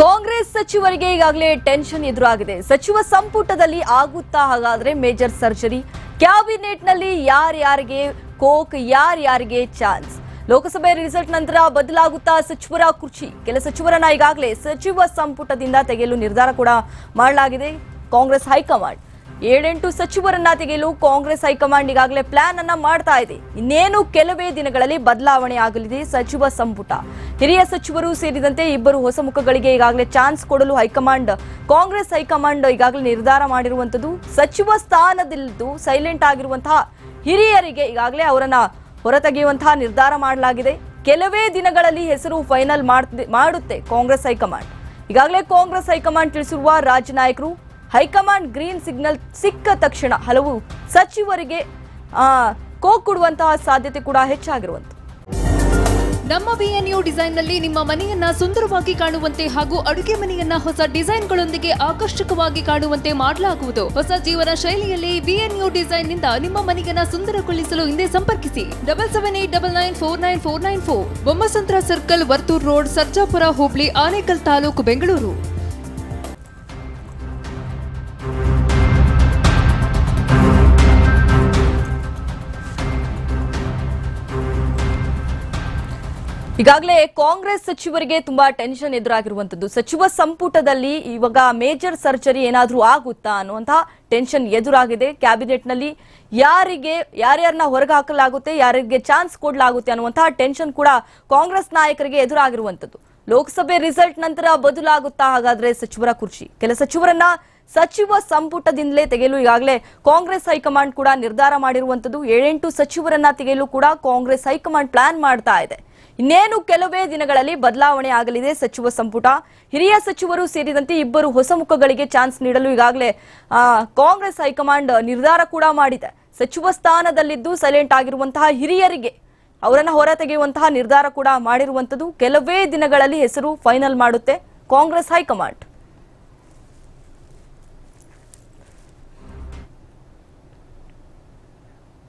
ಕಾಂಗ್ರೆಸ್ ಸಚಿವರಿಗೆ ಈಗಾಗಲೇ ಟೆನ್ಷನ್ ಎದುರಾಗಿದೆ. ಸಚಿವ ಸಂಪುಟದಲ್ಲಿ ಆಗುತ್ತಾ ಹಾಗಾದ್ರೆ ಮೇಜರ್ ಸರ್ಜರಿ? ಕ್ಯಾಬಿನೆಟ್ನಲ್ಲಿ ಯಾರ್ಯಾರಿಗೆ ಕೋಕ್, ಯಾರ್ಯಾರಿಗೆ ಚಾನ್ಸ್? ಲೋಕಸಭೆ ರಿಸಲ್ಟ್ ನಂತರ ಬದಲಾಗುತ್ತಾ ಸಚಿವರ ಕುರ್ಚಿ? ಕೆಲ ಸಚಿವರನ್ನ ಈಗಾಗಲೇ ಸಚಿವ ಸಂಪುಟದಿಂದ ತೆಗೆಯಲು ನಿರ್ಧಾರ ಕೂಡ ಮಾಡಲಾಗಿದೆ. Congress high command. ಏಳೆಂಟು ಸಚಿವರನ್ನ ತೆಗೆಯಲು ಕಾಂಗ್ರೆಸ್ ಹೈಕಮಾಂಡ್ ಈಗಾಗಲೇ ಪ್ಲಾನ್ ಅನ್ನ ಮಾಡ್ತಾ ಇದೆ. ಇನ್ನೇನು ಕೆಲವೇ ದಿನಗಳಲ್ಲಿ ಬದಲಾವಣೆ ಆಗಲಿದೆ ಸಚಿವ ಸಂಪುಟ. ಹಿರಿಯ ಸಚಿವರು ಸೇರಿದಂತೆ ಇಬ್ಬರು ಹೊಸ ಮುಖಗಳಿಗೆ ಈಗಾಗಲೇ ಚಾನ್ಸ್ ಕೊಡಲು ಹೈಕಮಾಂಡ್, ಕಾಂಗ್ರೆಸ್ ಹೈಕಮಾಂಡ್ ಈಗಾಗಲೇ ನಿರ್ಧಾರ ಮಾಡಿರುವಂತದ್ದು ಸಚಿವ ಸ್ಥಾನದಲ್ಲಿದ್ದು ಸೈಲೆಂಟ್ ಆಗಿರುವಂತಹ ಹಿರಿಯರಿಗೆ ಈಗಾಗಲೇ ಅವರನ್ನ ಹೊರತೆಗೆಯುವಂತಹ ನಿರ್ಧಾರ ಮಾಡಲಾಗಿದೆ. ಕೆಲವೇ ದಿನಗಳಲ್ಲಿ ಹೆಸರು ಫೈನಲ್ ಮಾಡುತ್ತೆ ಕಾಂಗ್ರೆಸ್ ಹೈಕಮಾಂಡ್. ಈಗಾಗಲೇ ಕಾಂಗ್ರೆಸ್ ಹೈಕಮಾಂಡ್ ತಿಳಿಸಿರುವ ರಾಜ್ಯ ನಾಯಕರು ಹೈಕಮಾಂಡ್ ಗ್ರೀನ್ ಸಿಗ್ನಲ್ ಸಿಕ್ಕ ತಕ್ಷಣ ಹಲವು ಸಚಿವರಿಗೆ ಕೋಕ್ ಕೊಡುವಂತಹ ಸಾಧ್ಯತೆ ಕೂಡ ಹೆಚ್ಚಾಗಿರುವಂತ ನಮ್ಮ ಬಿಎನ್ಯು ಡಿಸೈನ್ನಲ್ಲಿ ನಿಮ್ಮ ಮನೆಯನ್ನ ಸುಂದರವಾಗಿ ಕಾಣುವಂತೆ ಹಾಗೂ ಅಡುಗೆ ಮನೆಯನ್ನ ಹೊಸ ಡಿಸೈನ್ಗಳೊಂದಿಗೆ ಆಕರ್ಷಕವಾಗಿ ಕಾಣುವಂತೆ ಮಾಡಲಾಗುವುದು. ಹೊಸ ಜೀವನ ಶೈಲಿಯಲ್ಲಿ ಬಿಎನ್ಯು ಡಿಸೈನ್ನಿಂದ ನಿಮ್ಮ ಮನೆಯನ್ನ ಸುಂದರಗೊಳಿಸಲು ಹಿಂದೆ ಸಂಪರ್ಕಿಸಿ. Double seven eight double nine four nine four nine four. Bommasandra circle, Varthur road, Sarjapura, Hubli, Anekal taluk, Bengaluru. ಈಗಾಗಲೇ ಕಾಂಗ್ರೆಸ್ ಸಚಿವರಿಗೆ ತುಂಬಾ ಟೆನ್ಷನ್ ಎದುರಾಗಿರುವಂತದ್ದು. ಸಚಿವ ಸಂಪುಟದಲ್ಲಿ ಇವಾಗ ಮೇಜರ್ ಸರ್ಜರಿ ಏನಾದರೂ ಆಗುತ್ತಾ ಅನ್ನುವಂತಹ ಟೆನ್ಷನ್ ಎದುರಾಗಿದೆ. ಕ್ಯಾಬಿನೆಟ್ನಲ್ಲಿ ಯಾರಿಗೆ, ಯಾರ್ಯಾರನ್ನ ಹೊರಗೆ ಹಾಕಲಾಗುತ್ತೆ ಯಾರಿಗೆ ಚಾನ್ಸ್ ಕೊಡಲಾಗುತ್ತೆ ಅನ್ನುವಂತಹ ಟೆನ್ಷನ್ ಕೂಡ ಕಾಂಗ್ರೆಸ್ ನಾಯಕರಿಗೆ ಎದುರಾಗಿರುವಂತದ್ದು. ಲೋಕಸಭೆ ರಿಸಲ್ಟ್ ನಂತರ ಬದಲಾಗುತ್ತಾ ಹಾಗಾದ್ರೆ ಸಚಿವರ ಕುರ್ಚಿ? ಕೆಲ ಸಚಿವರನ್ನ ಸಚಿವ ಸಂಪುಟದಿಂದಲೇ ತೆಗೆಯಲು ಈಗಾಗಲೇ ಕಾಂಗ್ರೆಸ್ ಹೈಕಮಾಂಡ್ ಕೂಡ ನಿರ್ಧಾರ ಮಾಡಿರುವಂತದ್ದು ಏಳೆಂಟು ಸಚಿವರನ್ನ ತೆಗೆಯಲು ಕೂಡ ಕಾಂಗ್ರೆಸ್ ಹೈಕಮಾಂಡ್ ಪ್ಲಾನ್ ಮಾಡ್ತಾ ಇದೆ. ಇನ್ನೇನು ಕೆಲವೇ ದಿನಗಳಲ್ಲಿ ಬದಲಾವಣೆ ಆಗಲಿದೆ ಸಚಿವ ಸಂಪುಟ. ಹಿರಿಯ ಸಚಿವರು ಸೇರಿದಂತೆ ಇಬ್ಬರು ಹೊಸ ಮುಖಗಳಿಗೆ ಚಾನ್ಸ್ ನೀಡಲು ಈಗಾಗಲೇ ಕಾಂಗ್ರೆಸ್ ಹೈಕಮಾಂಡ್ ನಿರ್ಧಾರ ಕೂಡ ಮಾಡಿದೆ. ಸಚಿವ ಸ್ಥಾನದಲ್ಲಿದ್ದು ಸೈಲೆಂಟ್ ಆಗಿರುವಂತಹ ಹಿರಿಯರಿಗೆ ಅವರನ್ನ ಹೊರ ತೆಗೆಯುವಂತಹ ನಿರ್ಧಾರ ಕೂಡ ಮಾಡಿರುವಂತದ್ದು ಕೆಲವೇ ದಿನಗಳಲ್ಲಿ ಹೆಸರು ಫೈನಲ್ ಮಾಡುತ್ತೆ. Congress high command.